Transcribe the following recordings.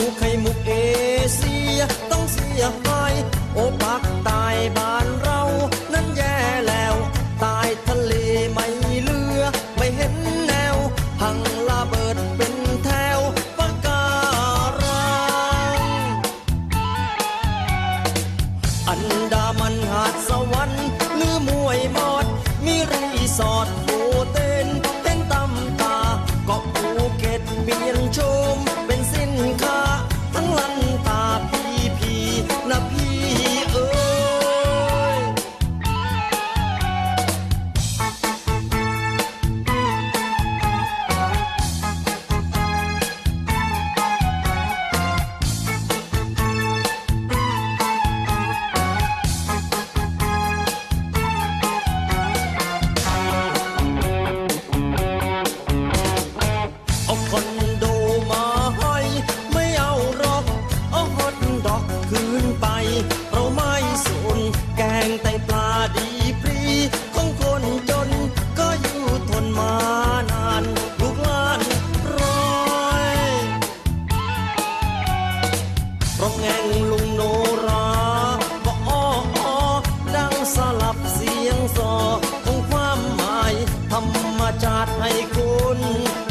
เจ้าไข่มุกเอเชียต้องเสียหายโอปักตายบ้านเรา นั้นแย่แล้ว ตายทะเลไม่เลือ ไม่เห็นแนว พังระเบิดเป็นแถวปะการังอันดามันหาด สียงซอของความหมายธรรมชาติให้คุณ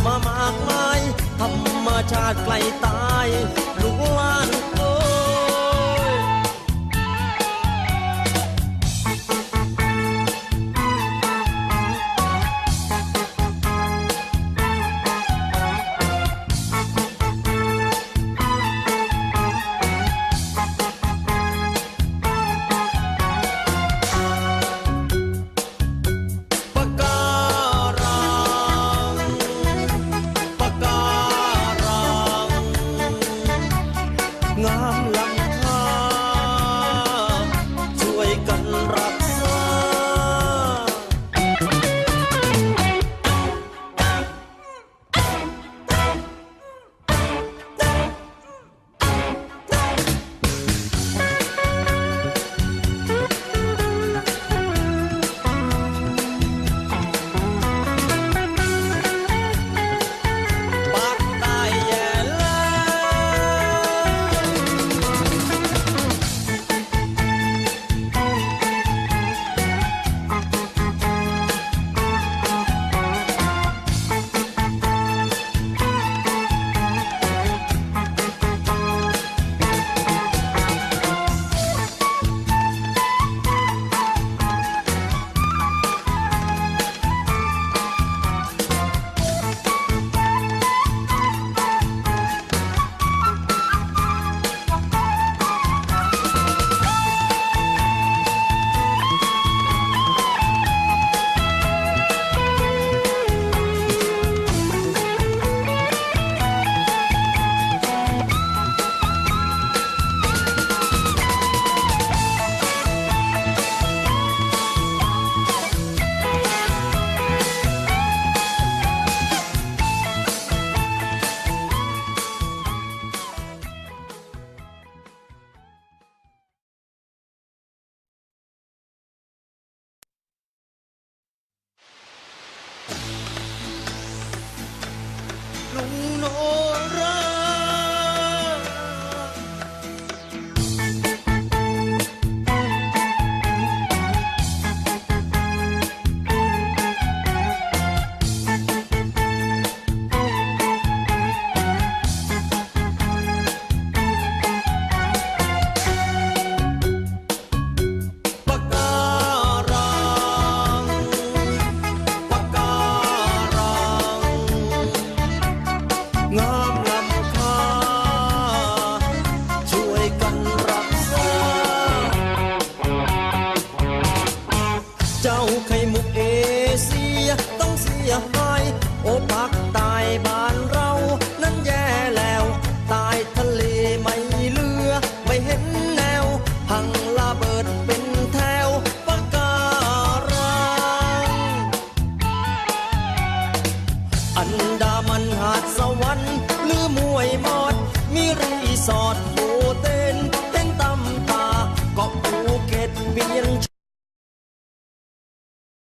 มามากมายธรรมชาติไกลตาย nung nô เจ้าไข่มุกเอเชียต้องเสียหายโอปักตายบ้านเรา นั้นแย่แล้ว ตายทะเลไม่เลือ ไม่เห็นแนว พังระเบิดเป็นแถวปะการังอันดามันหาดสวรรค์หรือมวยมอด มีรีสอร์ท